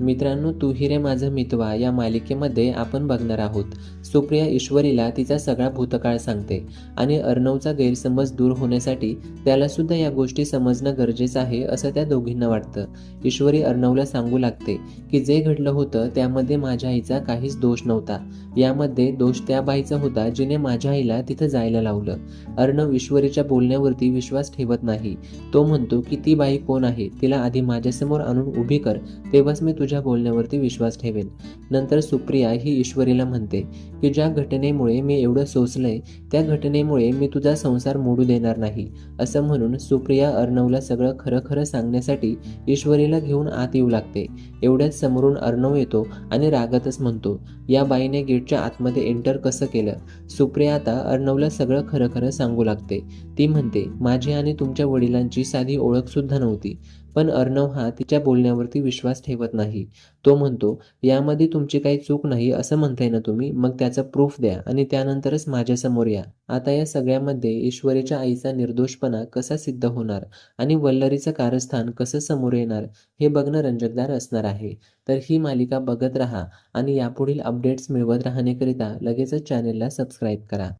मित्रांनो तू हिरे माझं मितवा. या मालिकेमध्ये आपण बघणार आहोत. सुप्रिया ईश्वरीला तिचा सगळा भूतकाळ सांगते आणि अर्णवचा गैरसमज दूर होण्यासाठी त्याला सुद्धा या गोष्टी समजणं गरजेचं आहे असं त्या दोघींना वाटतं. ईश्वरी अर्णवला सांगू लागते की जे घडलं होतं त्यामध्ये माझ्या आईचा काहीच दोष नव्हता. यामध्ये दोष त्या बाईचा होता जिने माझ्या आईला तिथं जायला लावलं. अर्णव ईश्वरीच्या बोलण्यावरती विश्वास ठेवत नाही. तो म्हणतो की ती बाई कोण आहे? तिला आधी माझ्यासमोर आणून उभी कर. तेव्हाच मी तुझ्या बोलण्यावरती विश्वास ठेवेन. नंतर सुप्रिया ही ईश्वरीला म्हणते की ज्या घटनेमुळे मी एवढं सोसलंय त्या घटनेमुळे मी तुझा संसार मोडू देणार नाही असं म्हणून सुप्रिया अर्णवला सगळं खरं खरं सांगण्यासाठी ईश्वरीला घेऊन आत येऊ लागते. एवढ्याच समोरून अर्णव येतो आणि रागातच म्हणतो या बाईने गेटच्या आतमध्ये एंटर कसं केलं? सुप्रिया आता अर्णवला सगळं खरं खरं सांगू लागते. ती म्हणते माझी आणि तुमच्या वडिलांची साधी ओळखसुद्धा नव्हती. पण अर्णव हा तिच्या बोलण्यावरती विश्वास ठेवत नाही. तो म्हणतो यामध्ये तुमची काही चूक नाही असं म्हणताय ना तुम्ही? मग त्याचा प्रूफ द्या आणि त्यानंतरच माझ्यासमोर या. आता या सगळ्यामध्ये ईश्वरीच्या आईचा निर्दोषपणा कसा सिद्ध होणार आणि वल्लरीचं कारस्थान कसं समोर येणार हे बघणं रंजकदार असणार आहे. तर ही मालिका बघत राहा आणि यापुढील अपडेट्स मिळवत राहण्याकरिता लगेचच चॅनेलला सबस्क्राईब करा.